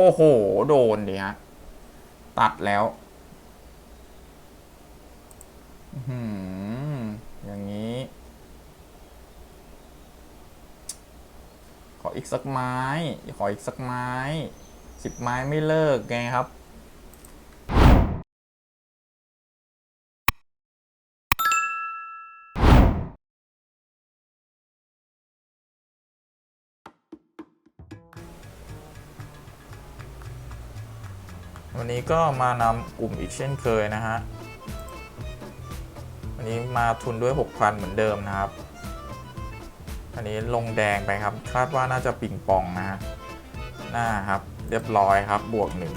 อ้โห โดนดิฮะ ตัดแล้วอื้อหืออย่างนี้ ขออีกสักไม้ ขออีกสักไม้ สิบไม้ไม่เลิกไงครับ วันนี้ก็มานำกลุ่มอีกเช่นเคยนะฮะ วันนี้มาทุนด้วย 6,000 เหมือนเดิมนะครับ อันนี้ลงแดงไปครับ คาดว่าน่าจะปิงปองนะฮะหน้าครับ เรียบร้อยครับ บวกหนึ่ง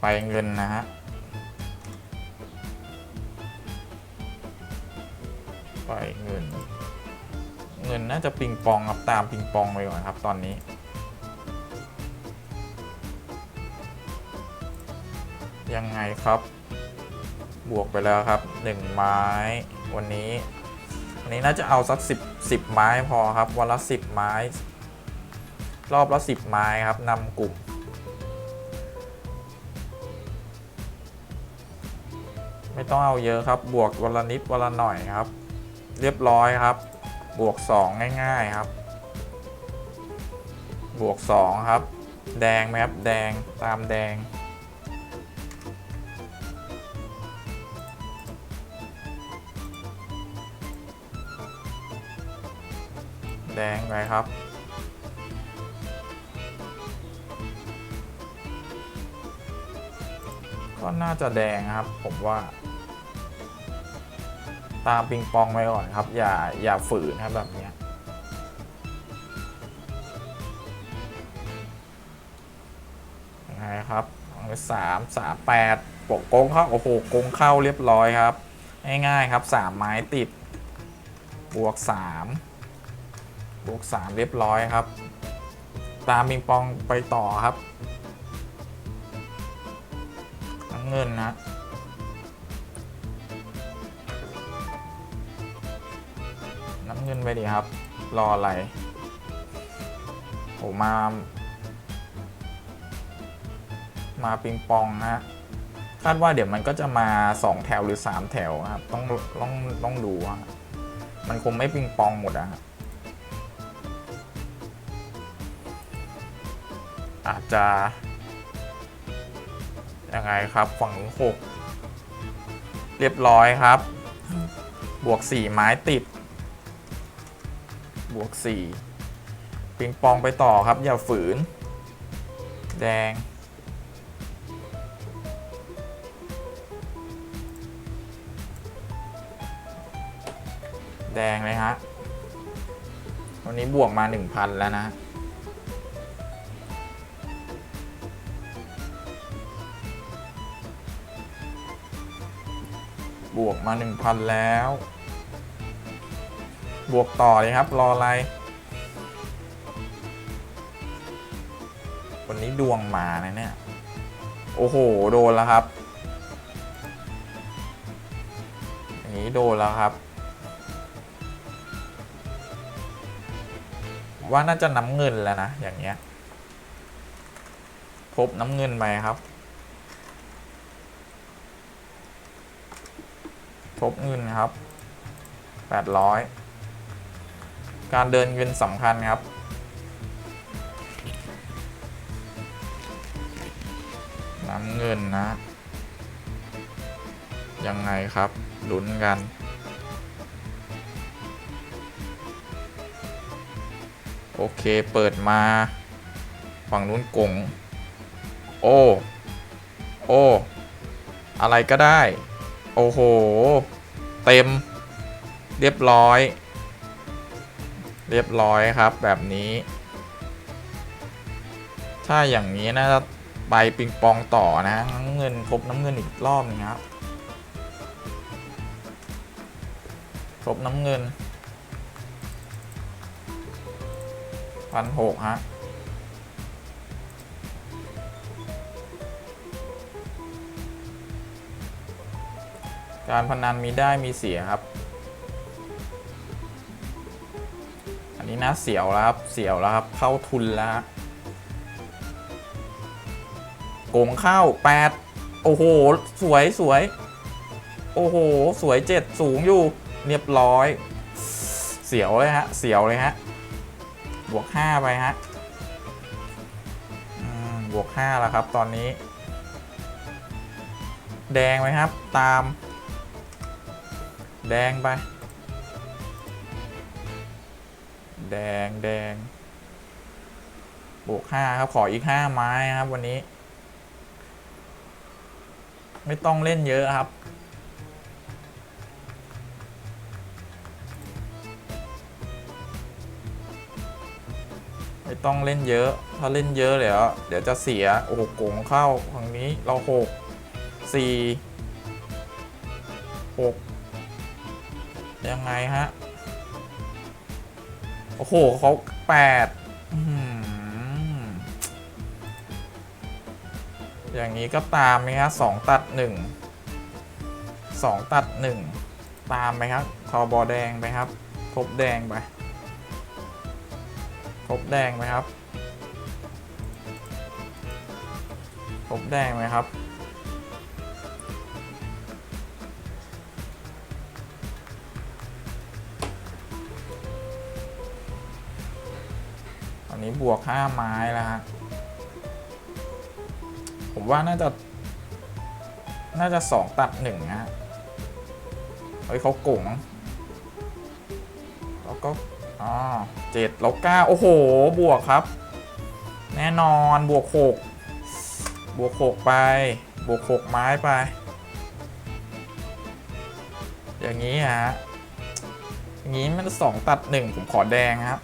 ไปเงินนะฮะ ไปเงิน เงินน่าจะปิงปองครับ ตามปิงปองไปก่อนครับตอนนี้ ยังไงครับ บวกไปแล้วครับ 1 ไม้ วันนี้ วันนี้น่าจะเอาสัก 10 10 ไม้พอครับ วันละ 10 ไม้ รอบละ 10 ไม้ครับนำกลุ่มไม่ต้องเอาเยอะครับ บวกวันละนิดวันละหน่อยครับ เรียบร้อยครับ บวก 2 ง่าย ๆครับ บวก 2 ครับ แดงไหมครับ แดงตามแดง แดงไปครับ ก็น่าจะแดงครับ ผมว่า ตามปิงปองไปก่อนครับ อย่าอย่าฝืนครับแบบนี้ยังไงครับสามสามแปดปกโกงเข้า โอ้โหโกงเข้าเรียบร้อยครับ ง่ายๆครับสามไม้ติด บวกสาม บวกสามเรียบร้อยครับ ตามปิงปองไปต่อครับน้ำเงินนะน้ำเงินไปดิครับ รออะไรโอ้มา มาปิงปองนะ คาดว่าเดี๋ยวมันก็จะมา 2 แถวหรือ 3 แถวครับ ต้องต้องต้องดูฮะมันคงไม่ปิงปองหมดอะฮะ อาจจะยังไงครับฝั่งหกเรียบร้อยครับ บวก4ไม้ติด บวก4ปิงปองไปต่อครับ อย่าฝืน แดง แดงเลยฮะวันนี้บวกมา 1,000 แล้วนะ บวกมา 1,000 แล้ว บวกต่อเลยครับ รออะไร วันนี้ดวงมานะเนี่ย โอ้โห โดนแล้วครับอย่างนี้โดนแล้วครับ ว่าน่าจะน้ำเงินแล้วนะ อย่างเงี้ยพบน้ำเงินไปครับ ทบเงินครับ 800 การเดินเงินสำคัญครับ น้ำเงินนะ ยังไงครับลุ้นกันโอเค เปิดมา ฝั่งนู้นกง โอ้ โอ้ อะไรก็ได้ โอ้โห เต็ม เรียบร้อย เรียบร้อยครับแบบนี้ ถ้าอย่างนี้น่าจะไปปิงปองต่อนะน้ำเงินครบน้ำเงินอีกรอบนึงครับครบน้ำเงินพันหกฮะ การพนันมีได้มีเสียครับ อันนี้นะเสียวแล้วครับ เสียวแล้วครับ เข้าทุนแล้วโกงเข้าแปดโอ้โห สวยสวย โอ้โห สวยเจ็ดสูงอยู่ เรียบร้อย เสียวเลยฮะ เสียวเลยฮะ บวกห้าไปฮะบวกห้าแล้วครับ ตอนนี้ แดงไหมครับ ตาม แดงไป แดงแดงบวกห้าครับ ขออีกห้าไม้ครับวันนี้ ไม่ต้องเล่นเยอะครับ ไม่ต้องเล่นเยอะ ถ้าเล่นเยอะเดี๋ยวเดี๋ยวจะเสีย โอ้โหโกงเข้าทางนี้เราหกสี่หก ยังไงฮะ โอ้โหเขาแปดอย่างนี้ก็ตามไหมครับสองตัดหนึ่งสองตัดหนึ่งตามไหมครับคอบอแดงไปครับครบแดงไปครบแดงไหมครับครบแดงไหมครับ บวกห้าไม้แล้วฮะผมว่าน่าจะ น่าจะสองตัดหนึ่งนะฮะเฮ้ยเขาโกงแล้วก็อ๋อเจ็ดแล้วเก้าโอ้โห บวกครับ แน่นอนบวกหกบวกหกไป บวกหกไม้ไป อย่างนี้ฮะอย่างนี้มันสองตัดหนึ่งผมขอแดงครับ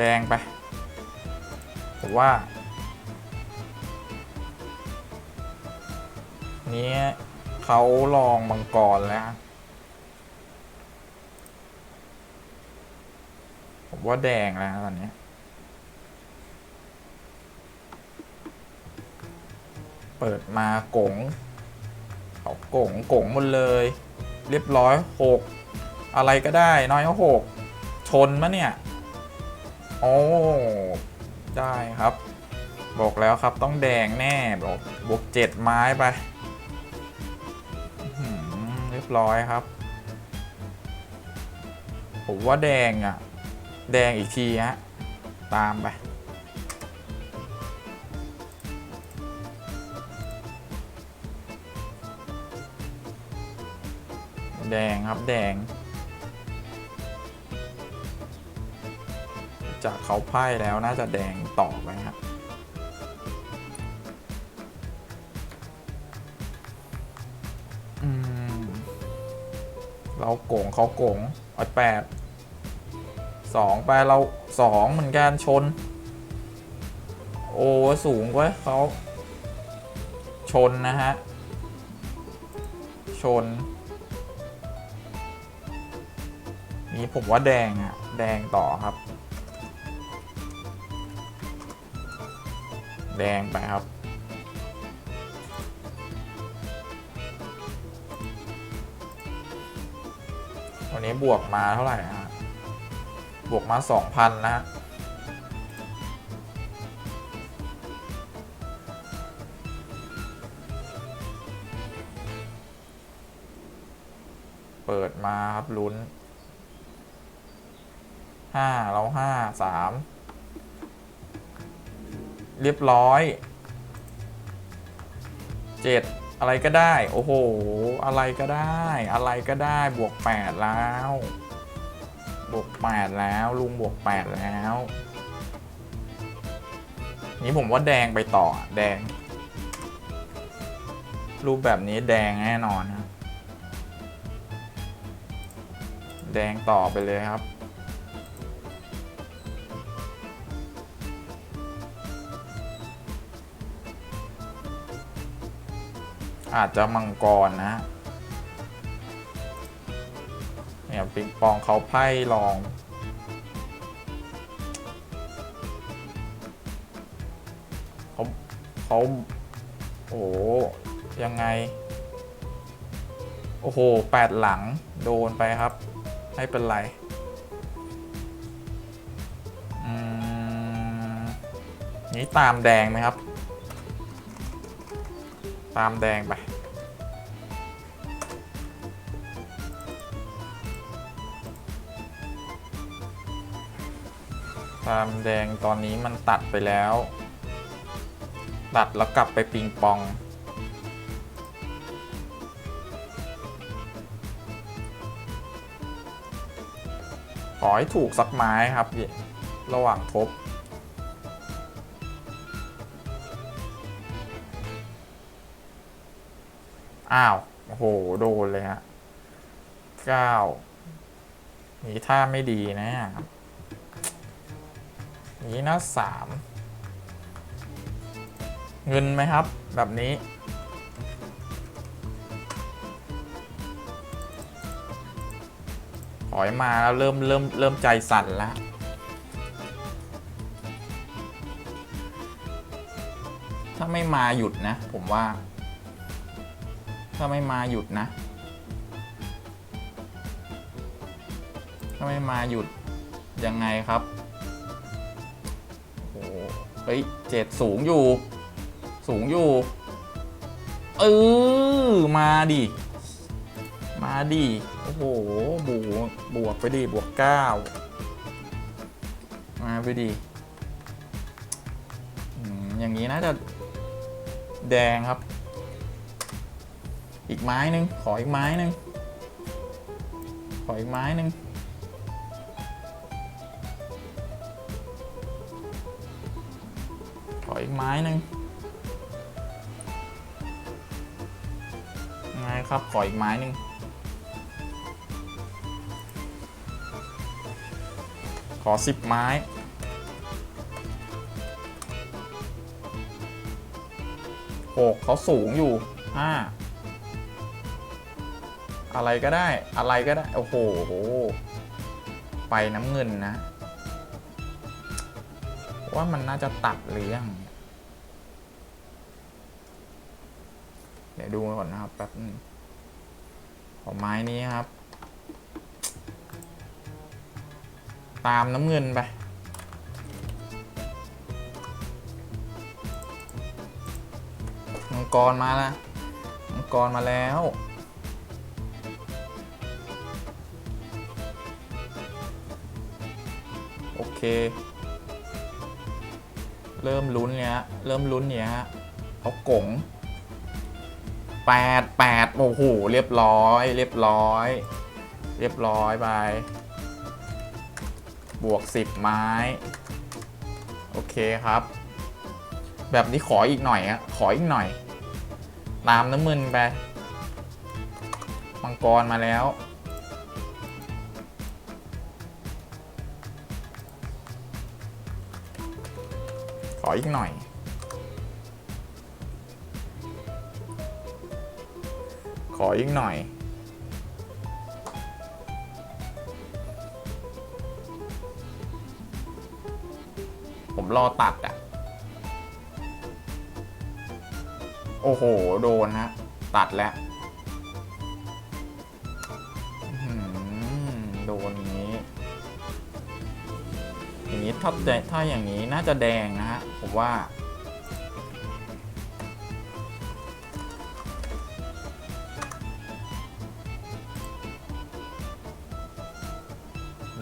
ดงไป ผมว่า นี้เขาลองมังกรแล้ว ผมว่าแดงแล้วตอนนี้เปิดมากงเขากงกงหมดเลย เรียบร้อยหกอะไรก็ได้น้อยก็หกชนมะเนี่ย โอ้ได้ครับ บอกแล้วครับต้องแดงแน่บอกบวกเจ็ดไม้ไปเรียบร้อยครับ ผมว่าแดงอะ แดงอีกทีฮะ ตามไปแดงครับแดง จากเขาไพ่แล้วน่าจะแดงต่อไปครับอืมเราโกงเขาโกงอ้แปดสองไปเราสองเหมือนกันชน โอ้สูงกว่าเขาชน นะฮะ ชน นี่ผมว่าแดงอะแดงต่อครับ แดงไปครับ วันนี้บวกมาเท่าไหร่ฮะ บวกมาสองพันนะฮะเปิดมาครับลุ้นห้าเราห้าสาม เรียบร้อยเจ็ดอะไรก็ได้ โอ้โห อะไรก็ได้ อะไรก็ได้ บวกแปดแล้ว บวกแปดแล้ว ลุงบวกแปดแล้ว นี่ผมว่าแดงไปต่อ แดง รูปแบบนี้แดงแน่นอนครับแแดงต่อไปเลยครับ อาจจะมังกรนะเนี่ยปิงปองเขาไพ่ลอง เขาเขาโอ้ยังไง โอ้โหแปดหลังโดนไปครับ ไม่เป็นไรนี้ตามแดงไหมครับ ตามแดงไป ตามแดงตอนนี้มันตัดไปแล้ว ตัดแล้วกลับไปปิงปองขอให้ถูกสักไม้ครับ ระหว่างทบ อ้าว โอ้โห โดนเลยฮะเก้านี่ท่าไม่ดีนะนี่นะสามเงินไหมครับ แบบนี้ ถอยมาแล้วเริ่มเริ่มเริ่มใจสั่นแล้วถ้าไม่มาหยุดนะ ผมว่า ถ้าไม่มาหยุดนะ ถ้าไม่มาหยุด ยังไงครับโอ้เฮ้ยเจ็ดสูงอยู่ สูงอยู่ เออ มาดิ มาดิ โอ้โห บวก บวกไปดิ บวกเก้ามาไปดิอืมอย่างนี้น่าจะแดงครับ อีกไม้หนึ่งขออีกไม้หนึ่งขออีกไม้หนึ่งขออีกไม้หนึ่งไงครับขออีกไม้หนึ่งขอสิบไม้หกเขาสูงอยู่ห้า อะไรก็ได้ อะไรก็ได้ โอ้โห ไปน้ำเงินนะ ว่ามันน่าจะตัดหรือยัง เดี๋ยวดูก่อนนะครับแป๊บนึงขอไม้นี้ครับ ตามน้ำเงินไปมังกรมาแล้วมังกรมาแล้ว เค เริ่มลุ้นเนี่ยฮะเริ่มลุ้นเนี่ยฮะเอากงแปดแปดโอ้โหเรียบร้อย เรียบร้อย เรียบร้อยไปบวกสิบไม้ โอเคครับ แบบนี้ขออีกหน่อยอะขออีกหน่อย ตามน้ำมึนไปมังกรมาแล้ว ออีกหน่อย ขออีกหน่อย ผมรอตัดอะ โอ้โห โดนฮะตัดแล้ว นี้ถ้าแดถ้าอย่างนี้น่าจะแดงนะฮะผมว่า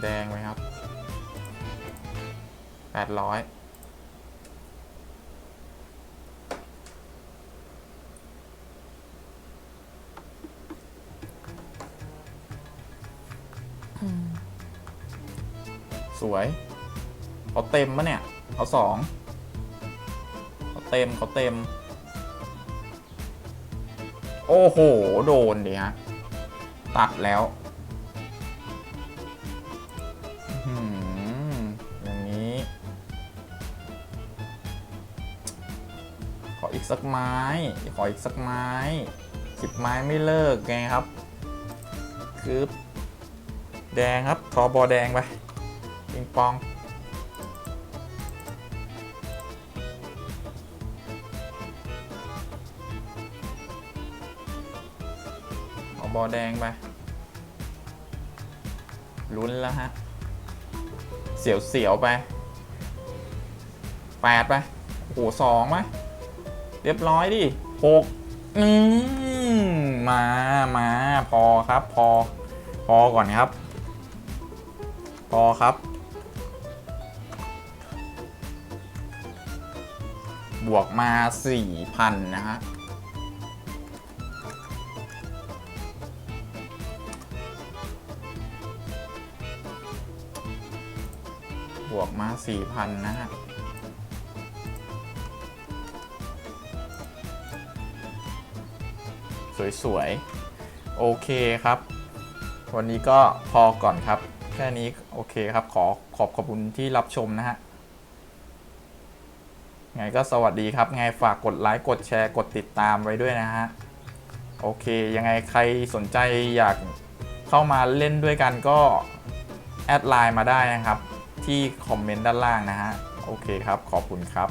แดงไหมครับแปดร้อยสวย เขาเต็มมะเนี่ยเขาสองเขาเต็มเขาเต็ม โอ้โห โดนดิฮะ ตัดแล้วอย่างนี้ ขออีกสักไม้ ขออีกสักไม้สิบไม้ไม่เลิกไงครับ คือ แดงครับ ทอบอแดงไปปิงปอง บอแดงไปลุ้นแล้วฮะ เสียวเสียวๆไปแปดไปโอ้โหสองไหมเรียบร้อยดิหกอืมมามาพอครับ พอ พอก่อนครับ พอครับ บวกมา4,000นะฮะ มา4,000 นะฮะ สวยๆ โอเคครับ วันนี้ก็พอก่อนครับ แค่นี้โอเคครับ ขอขอบขอบคุณที่รับชมนะฮะไงก็สวัสดีครับ ไงฝากกดไลค์ กดแชร์ กดติดตามไว้ด้วยนะฮะ โอเค ยังไงใครสนใจอยากเข้ามาเล่นด้วยกันก็ แอดไลน์มาได้นะครับ ที่คอมเมนต์ด้านล่างนะฮะ โอเคครับ ขอบคุณครับ